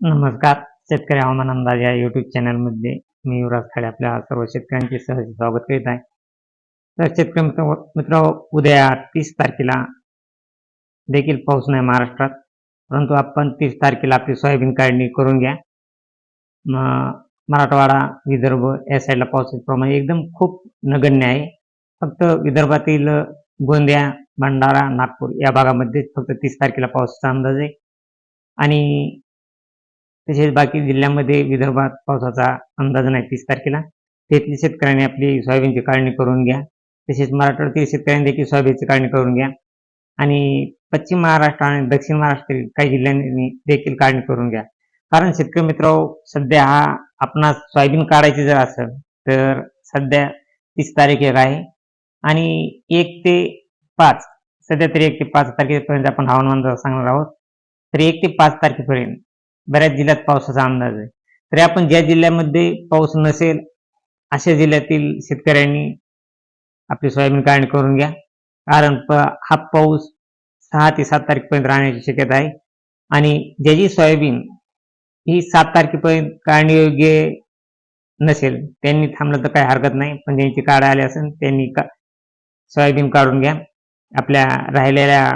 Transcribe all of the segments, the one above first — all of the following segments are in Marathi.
नमस्कार. शेतकरी हवामान अंदाज या युट्यूब चॅनलमध्ये मी युवराज खाडे आपल्या सर्व शेतकऱ्यांचे सहज स्वागत करीत आहे. तर शेतकरी मित्र मित्र उद्या तीस तारखेला देखील पाऊस नाही महाराष्ट्रात परंतु आपण तीस तारखेला आपली सोयाबीन काढणी करून घ्या. मराठवाडा विदर्भ या साईडला पावसाचं प्रमाण एकदम खूप नगण्य आहे. फक्त विदर्भातील गोंदिया भंडारा नागपूर या भागामध्ये फक्त तीस तारखेला पावसाचा अंदाज आहे. आणि तसेच बाकी जिल्ह्यामध्ये विदर्भात पावसाचा अंदाज नाही. तीस तारखेला तेथील शेतकऱ्यांनी आपली सोयाबीनची काढणी करून घ्या. तसेच मराठवाड्यातील शेतकऱ्यांनी देखील सोयाबीनची काढणी करून घ्या. आणि पश्चिम महाराष्ट्र आणि दक्षिण महाराष्ट्रातील काही जिल्ह्यांनी देखील काढणी करून घ्या. कारण शेतकरी मित्र सध्या हा आपणास सोयाबीन काढायची जर असेल तर सध्या तीस तारीख एक आहे. आणि एक ते पाच सध्या तरी एक ते पाच तारखेपर्यंत आपण हवामान सांगणार आहोत. तर एक ते पाच तारखेपर्यंत बऱ्याच जिल्ह्यात पावसाचा अंदाज आहे. तरी आपण ज्या जिल्ह्यामध्ये पाऊस नसेल अशा जिल्ह्यातील शेतकऱ्यांनी आपली सोयाबीन काढणी करून घ्या. कारण प- हा पाऊस सहा ते सात तारखेपर्यंत राहण्याची शक्यता आहे. आणि ज्याची सोयाबीन ही सात तारखेपर्यंत काढणी योग्य नसेल त्यांनी थांबलं तर काही हरकत नाही. पण ज्यांची काढा आली असेल त्यांनी का सोयाबीन काढून घ्या. आपल्या राहिलेल्या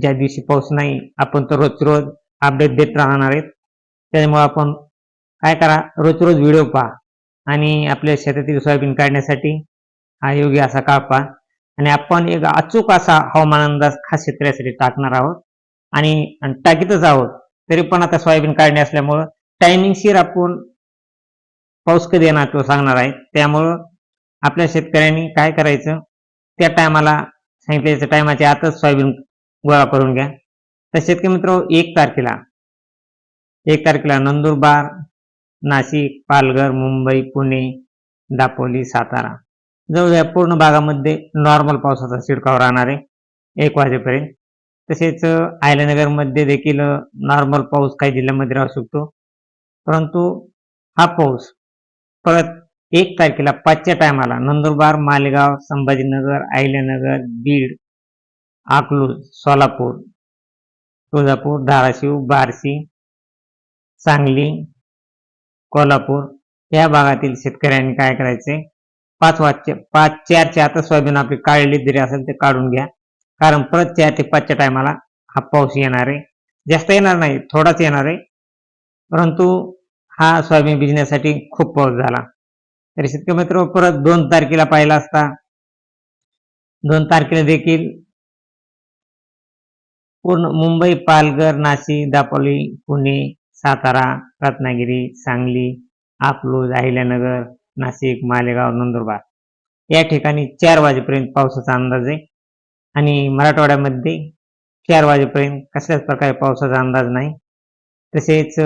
ज्या दिवशी पाऊस नाही आपण तर रोज रोज अपडेट देत राहणार आहेत. त्याच्यामुळे आपण काय करा रोज रोज व्हिडिओ पहा आणि आपल्या शेतातील सोयाबीन काढण्यासाठी हा योग्य असा काळ पहा. आणि आपण एक अचूक असा हवामान अंदाज खास शेतकऱ्यासाठी टाकणार आहोत. आणि टाकीतच आहोत. तरी पण आता सोयाबीन काढणे असल्यामुळं टायमिंगशीर आपण पाऊस कधी येणार तो सांगणार आहे. त्यामुळं आपल्या शेतकऱ्यांनी काय करायचं त्या टायमाला सांगितल्याच्या टायमाच्या आतच सोयाबीन गोळा करून घ्या. तर शेतकरी मित्र एक तारखेला एक तारखेला नंदुरबार नाशिक पालघर मुंबई पुणे दापोली सातारा. जवळ या पूर्ण भागामध्ये नॉर्मल पावसाचा शिडकाव राहणार आहे एक वाजेपर्यंत. तसेच आयल्यानगरमध्ये देखील नॉर्मल पाऊस काही जिल्ह्यामध्ये राहू शकतो. परंतु हा पाऊस परत एक तारखेला पाचच्या टायमाला नंदुरबार मालेगाव संभाजीनगर आयल्यानगर बीड अकलूज सोलापूर तुळजापूर धाराशिव बार्शी सांगली कोल्हापूर या भागातील शेतकऱ्यांनी काय करायचे? पाच वाजचे पाच चारचे आता सोयाबीन आपली काढली जरी असेल ते काढून घ्या. कारण परत चार ते पाचच्या टायमाला हा पाऊस येणार आहे. जास्त येणार नाही थोडाच येणार आहे. परंतु हा सोयाबीन भिजण्यासाठी खूप पाऊस झाला. तरी शेतकरी मित्र परत दोन तारखेला पाहिला असता. दोन तारखेला देखील पूर्ण मुंबई पालघर नाशिक दापोली पुणे सातारा रत्नागिरी सांगली अकलूज अहिल्यानगर नाशिक मालेगाव नंदुरबार. या ठिकाणी चार वाजेपर्यंत पावसाचा अंदाज आहे. आणि मराठवाड्यामध्ये चार वाजेपर्यंत कसल्याच प्रकारे पावसाचा अंदाज नाही. तसेच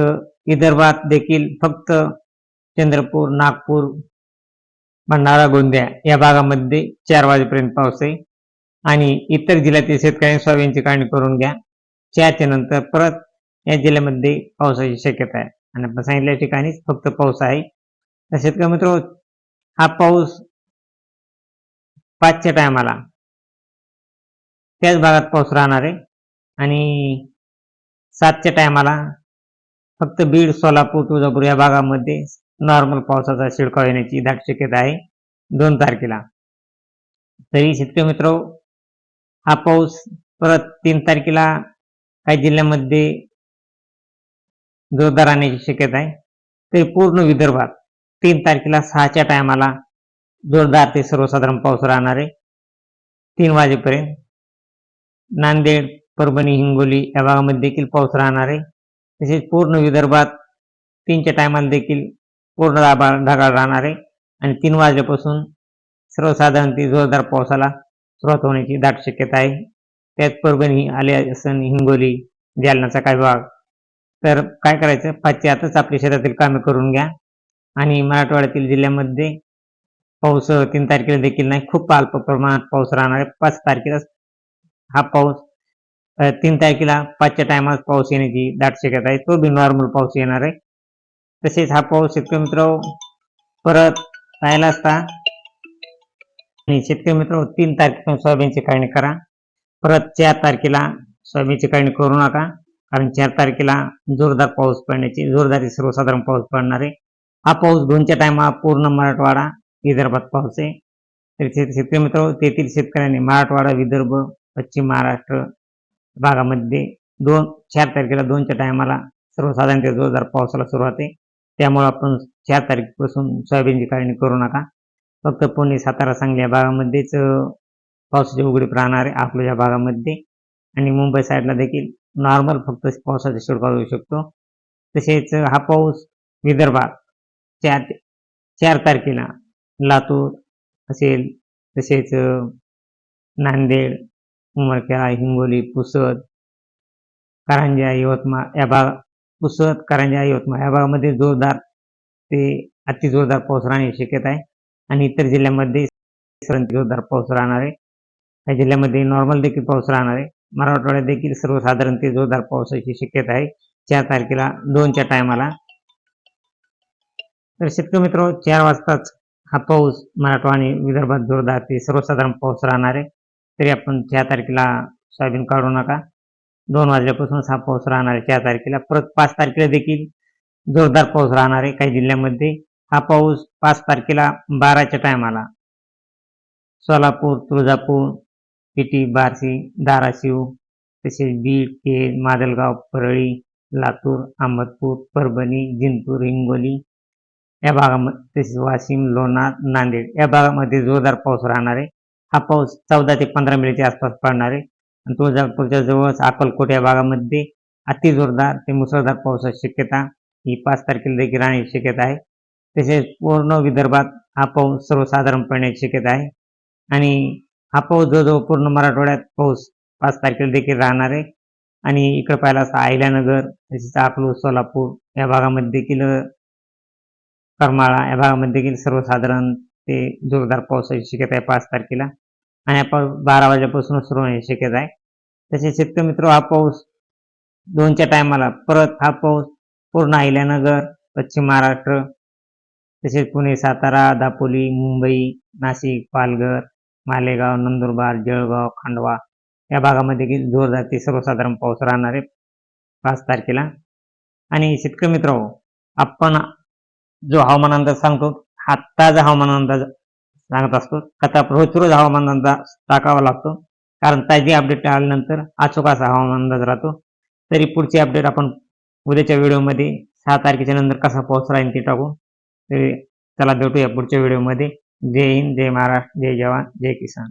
विदर्भात देखील फक्त चंद्रपूर नागपूर भंडारा गोंदिया या भागामध्ये चार वाजेपर्यंत पाऊस आहे. आणि इतर जिल्ह्यातील शेतकऱ्यांनी सोयाबीनची काढणी करून घ्या. चारच्या नंतर परत या जिल्ह्यामध्ये पावसाची शक्यता आहे. आणि आपण सांगितल्या ठिकाणीच फक्त पाऊस आहे. तर शेतकरी मित्र हा पाऊस पाचच्या टायमाला त्याच भागात पाऊस राहणार आहे. आणि सातच्या टायमाला फक्त बीड सोलापूर तुळजापूर या भागामध्ये नॉर्मल पावसाचा शिडकाव येण्याची दाट शक्यता आहे. दोन तारखेला. तरी शेतकरी मित्र हा पाऊस परत तीन तारखेला काही जिल्ह्यामध्ये जोरदार राहण्याची शक्यता आहे. तरी पूर्ण विदर्भात तीन तारखेला सहाच्या टायमाला जोरदार ते सर्वसाधारण पाऊस राहणार आहे. तीन वाजेपर्यंत नांदेड परभणी हिंगोली या भागामध्ये देखील पाऊस राहणार आहे. तसेच पूर्ण विदर्भात तीनच्या टायमाला देखील पूर्ण ढगाळ ढगाळ राहणार आहे. आणि तीन वाजल्यापासून सर्वसाधारण ते जोरदार पावसाला सुरुवात होण्याची दाट शक्यता आहे. त्यात परभणी आले असन हिंगोली जालनाचा काही भाग. तर काय करायचं? पाचच्या आतच आपल्या शेतातील कामे करून घ्या. आणि मराठवाड्यातील जिल्ह्यामध्ये पाऊस तीन तारखेला देखील नाही खूप अल्प प्रमाणात पाऊस राहणार आहे. पाच तारखेला हा पाऊस तीन तारखेला पाचच्या टायमात पाऊस येण्याची दाट शक्यता आहे. तो बी नॉर्मल पाऊस येणार आहे. तसेच हा पाऊस शेतकरी मित्र परत राहिला असता आणि शेतकरी मित्र तीन तारखेपासून सोयाबीनची काढणी करा. परत चार तारखेला सोयाबीनची काढणी करू नका. कारण चार तारखेला जोरदार पाऊस पडण्याची जोरदार सर्वसाधारण पाऊस पडणार आहे. हा पाऊस दोनच्या टायमा पूर्ण मराठवाडा विदर्भात पाऊस आहे तर शेत- शेतकरी मित्र तेथील शेतकऱ्यांनी मराठवाडा विदर्भ पश्चिम महाराष्ट्र भागामध्ये दोन चार तारखेला दोनच्या टायमाला सर्वसाधारण ते जोरदार पावसाला सुरुवात आहे. त्यामुळे आपण चार तारखेपासून सोयाबीनची काढणी करू नका. फक्त पुणे सातारा सांगली या भागामध्येच पावसाचे पावसाची उघडीप राहणार आहे आपल्या या भागामध्ये आणि मुंबई साईडला देखील नॉर्मल फक्त पावसाचा शिडकाव होऊ शकतो. तसेच हा पाऊस विदर्भात चार चार तारखेला लातूर असेल तसेच नांदेड उमरखेडा हिंगोली पुसद कारंजा यवतमाळ या भाग पुसद कारंजा यवतमाळ या भागामध्ये जोरदार ते अति जोरदार पाऊस राहण्याची शक्यता आहे. आणि इतर जिल्ह्यामध्ये जोरदार पाऊस राहणार आहे. या जिल्ह्यामध्ये नॉर्मल देखील पाऊस राहणार आहे. मराठवाड्यात देखील सर्वसाधारण ते जोरदार पावसाची शक्यता आहे. चार तारखेला दोनच्या टायमाला तर शेतकरी मित्र चार वाजताच हा पाऊस मराठवाडा आणि विदर्भात जोरदार ते सर्वसाधारण पाऊस राहणार आहे. तरी आपण चार तारखेला सोयाबीन काढू नका. दोन वाजल्यापासूनच हा पाऊस राहणार आहे. चार तारखेला परत पाच तारखेला देखील जोरदार पाऊस राहणार आहे काही जिल्ह्यामध्ये. हा पाऊस पाच तारखेला बाराच्या टायमाला सोलापूर तुळजापूर पिटी बार्शी धाराशिव तसेच बीड केज माजलगाव परळी लातूर अहमदपूर परभणी जिंतूर हिंगोली या भागामध्ये तसेच वाशिम लोणार नांदेड या भागामध्ये जोरदार पाऊस राहणार. आहे हा पाऊस चौदा ते पंधरा मिनिटच्या आसपास पडणार. आहे आणि तुळजापूरच्या जवळच अकोलकोट या भागामध्ये अति जोरदार ते मुसळधार पावसाची शक्यता ही पाच तारखेला देखील राहण्याची शक्यता आहे. तसेच पूर्ण विदर्भात हा पाऊस सर्वसाधारण पडण्याची शक्यता आहे. आणि हा पाऊस जवळजवळ पूर्ण मराठवाड्यात पाऊस पाच तारखेला देखील राहणार आहे. आणि इकडं पाहिला असता अहिल्यानगर तसेच आकलू सोलापूर या भागामध्ये देखील करमाळा या भागामध्ये देखील सर्वसाधारण ते जोरदार पावसाची शक्यता आहे पाच तारखेला. आणि हा पाऊस बारा वाजेपासून सुरू होण्याची शक्यता आहे. तसेच शेतकरी मित्र हा पाऊस दोनच्या टायमाला परत हा पाऊस पूर्ण अहिल्यानगर पश्चिम महाराष्ट्र तसेच पुणे सातारा दापोली मुंबई नाशिक पालघर मालेगाव नंदुरबार जळगाव खांडवा या भागामध्ये देखील जोरदार ते सर्वसाधारण पाऊस राहणार आहे. पाच तारखेला. आणि शेतकरी मित्र आपण जो हवामान अंदाज सांगतो हा ताजा हवामान अंदाज सांगत असतो कथा रोज रोज हवामान अंदाज टाकावा लागतो. कारण ताजी अपडेट आल्यानंतर अचूक असा हवामान अंदाज राहतो. तरी पुढची अपडेट आपण उद्याच्या व्हिडिओमध्ये सहा तारखेच्या नंतर कसा पाऊस राहील ते टाकू. चला भेटूया पुढच्या व्हिडिओमध्ये. जय हिंद जय महाराष्ट्र जय जवान जय किसान.